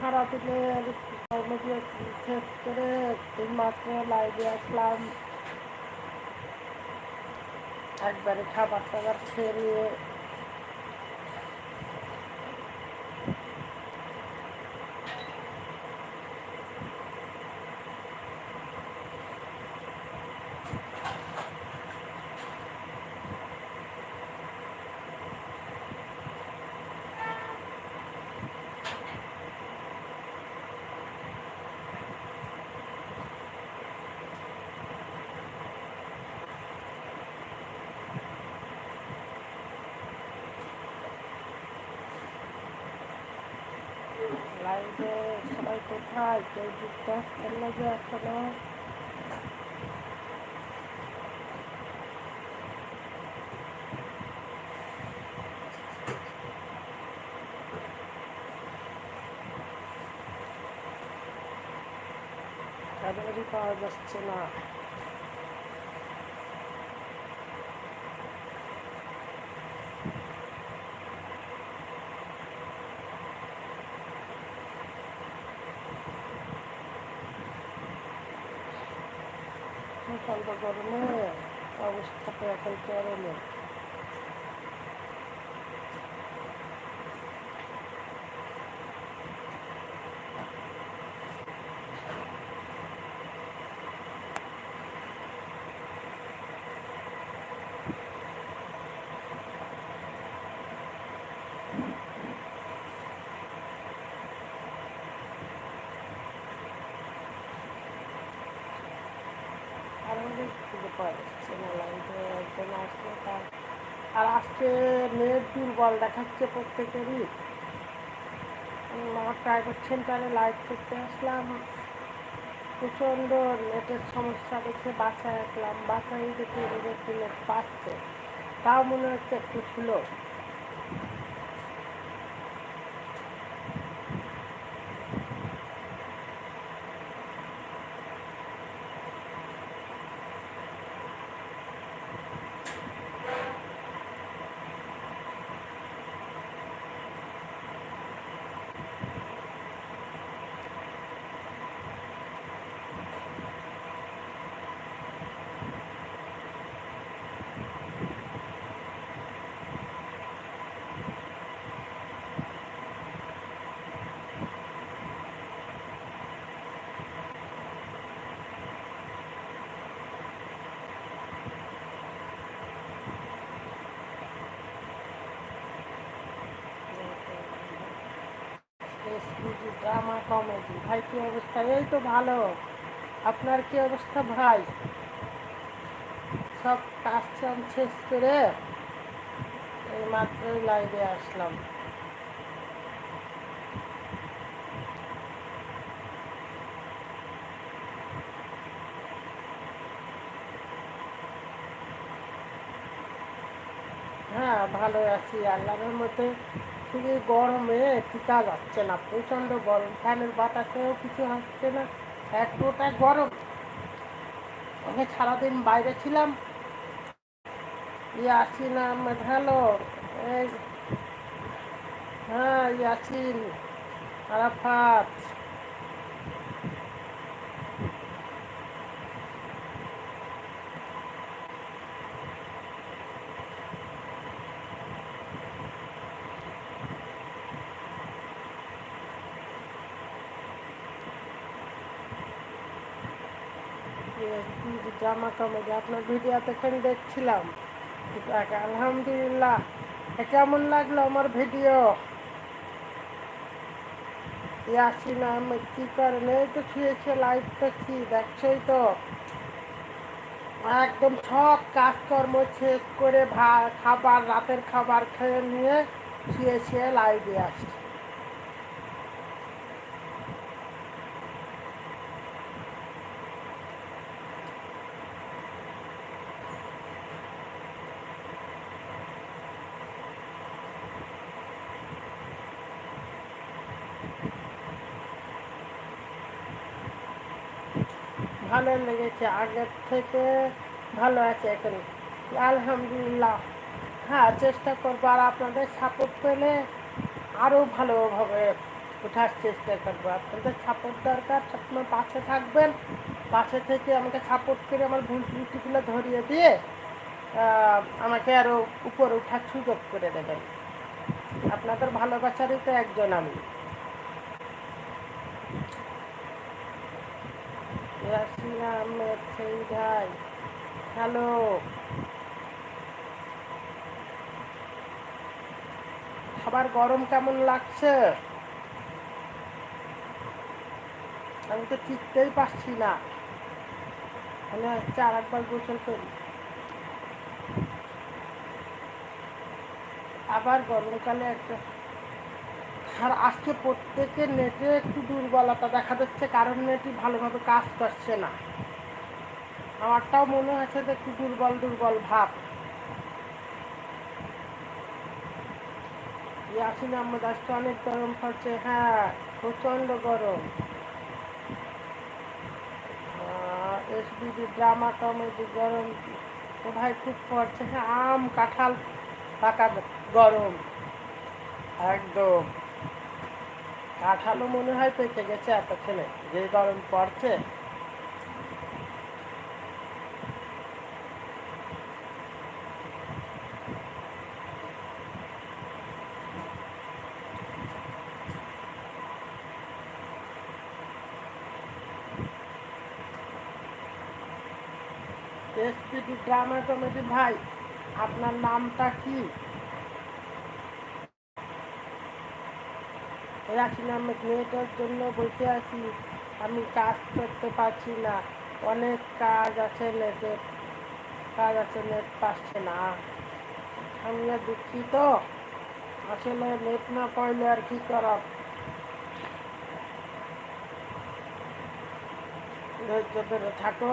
সারাদিনের কর্মজীবন শেষ করে মাত্র লাইভে আসলাম। একবারে খাবার টাবার খেয়ে নিয়ে লাইভে সবাই কোথায় কেউ না যে এখনও তাদেরই পাওয়া যাচ্ছে না প্রচণ্ড গরমে অবস্থাটা এখন চরমে আর আমাদের খুঁজে পাওয়া একজন আসছে তার আর আজকে মেয়ের দুর্বল দেখাচ্ছে প্রত্যেকেরই। আমার প্রাইভেট সেন্টারে লাইভ করতে আসলাম। প্রচণ্ড নেটের সমস্যা দেখে বাসায় আসলাম। বাসায় দেখে একটু নেট পাচ্ছে তাও মনে হচ্ছে একটু স্লো ড্রামা কমেডি। ভাই, কি অবস্থা? এই তো ভালো। আপনার কি অবস্থা ভাই? সব কাজ কাম শেষ করে এই মাত্রই লাইভে আসলাম। হ্যাঁ ভালো আছি। আল্লাহর মধ্যে শুধু গরমে টিকা যাচ্ছে না, প্রচণ্ড গরম। ফ্যানের বাতাসেও কিছু হচ্ছে না এতটা গরম। আমি সারাদিন বাইরে ছিলাম। ইয়াসিন আহমেদ, হ্যালো, এই হ্যাঁ ইয়াসিন আরাফাত। ড্রামা কমেডি আপনার ভিডিও এতক্ষণ দেখছিলাম। আলহামদুলিল্লাহ কেমন লাগল আমার ভিডিও ইয়াসিন আহমেদ কি করেন এই তো শুয়েছে লাইভ করছি, দেখছই তো। একদম সব কাজকর্ম শেষ করে ভা খাবার, রাতের খাবার খেয়ে নিয়ে শুয়ে শুয়ে লাইভে আসছি। ভালো লেগেছে, আগের থেকে ভালো আছে এখন। আলহামদুলিল্লাহ। হ্যাঁ চেষ্টা করব আর আপনাদের সাপোর্ট পেলে আরও ভালোভাবে ওঠার চেষ্টা করব। আপনাদের সাপোর্ট দরকার সবসময় পাশে থাকবেন, পাশে থেকে আমাকে সাপোর্ট করে আমার ভুল ত্রুটিগুলো ধরিয়ে দিয়ে আমাকে আরও উপরে ওঠার সুযোগ করে দেবেন। আপনাদের ভালোবাসারই তো একজন আমি। ইয়াসিন আহমেদ সেই ভাই হ্যালো। সবার গরম কেমন লাগছে? আমি তো টিকতেই পারছি না। মনে হচ্ছে আর একবার গোসল করি। আবার গরমকালে একটা আর আজকে প্রত্যেকের নেটে একটু দুর্বলতা দেখা যাচ্ছে কারণ নেটই ভালোভাবে কাজ করছে না। আমারটাও মনে হচ্ছে যে একটু দুর্বল দুর্বল ভাব। ইয়াসিন আহমদ আজকে অনেক গরম পড়ছে হ্যাঁ প্রচণ্ড গরম। এসবিডি ড্রামা কমেডি গরম তো ভাই খুব পড়ছে? হ্যাঁ আম, কাঁঠাল পাকা গরম। একদম। কাঁঠালও মনে হয় পেকে গেছে এতক্ষণে যে গরম পড়ছে। ড্রামা কমেডি ভাই, আপনার নামটা কি? রাখি নামে নেটের জন্য বসে আছি। আমি কাজ করতে পারছি না। অনেক কাজ আছে নেটে কাজ আছে নেট পাচ্ছে না। আমিও দুঃখিত। আসলে নেট না পাইলে আর কি করার ধৈর্য ধরে থাকো।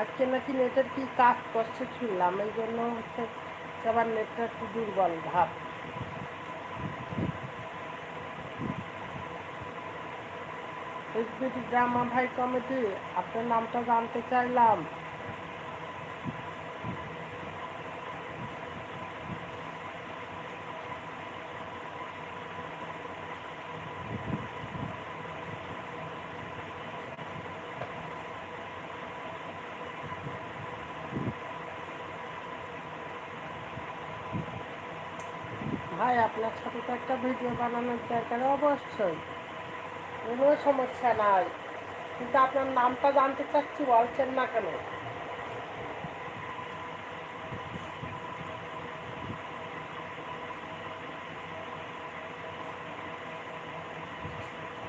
আজকে নাকি নেটের কি কাজ করছে শুনলাম। এই জন্য হচ্ছে সবার নেটটা একটু দুর্বল ভাব। এসবিটি ড্রামা ভাই কমিটি আপনার নামটা জানতে চাইলাম। ভাই, আপনার সাথে তো একটা ভিডিও বানানোর দরকার অবশ্যই। কোনো সমস্যা নাই। কিন্তু আপনার নামটা জানতে চাচ্ছি, বলছেন না কেন?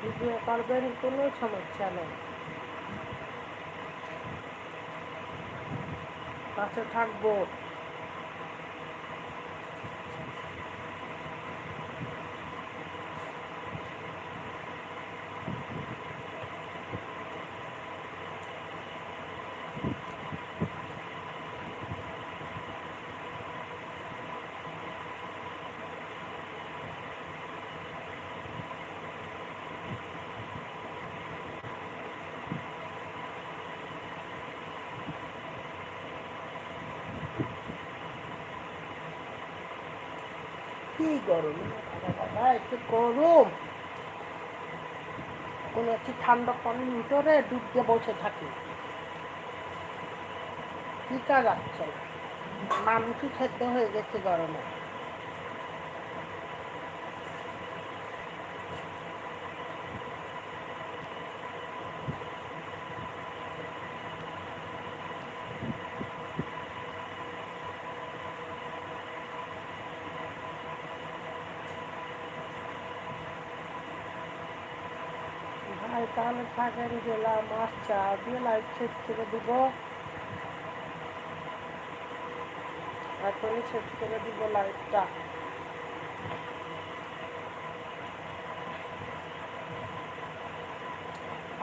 ভিডিও করবেন, কোনো সমস্যা নেই। পাশে থাকব। গরম বাবা একটু গরম কোনো একটি ঠান্ডা পানির ভিতরে ডুব দিয়ে বসে থাকি। টিকা যাচ্ছে মাংস খেতে হয়ে গেছে গরমে। থাকেন গেলাম আচ্ছা দিয়ে লাইট সেট করে দিব। এখনই সেট করে দিব লাইটটা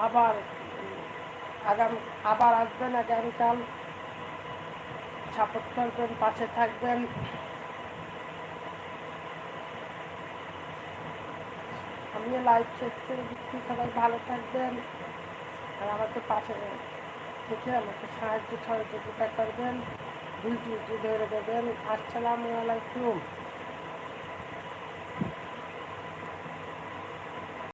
আবার আগাম, আবার আসবেন আগামীকাল। সাপোর্ট করবেন, পাশে থাকবেন। আমিও লাইভ শেষ করে দিচ্ছি, সবাই ভালো থাকবেন। আর আমাকে পাশে থেকে আমাকে সাহায্য সহযোগিতা করবেন। ভিডিওটি ধরে দেবেন। আসসালামু আলাইকুম।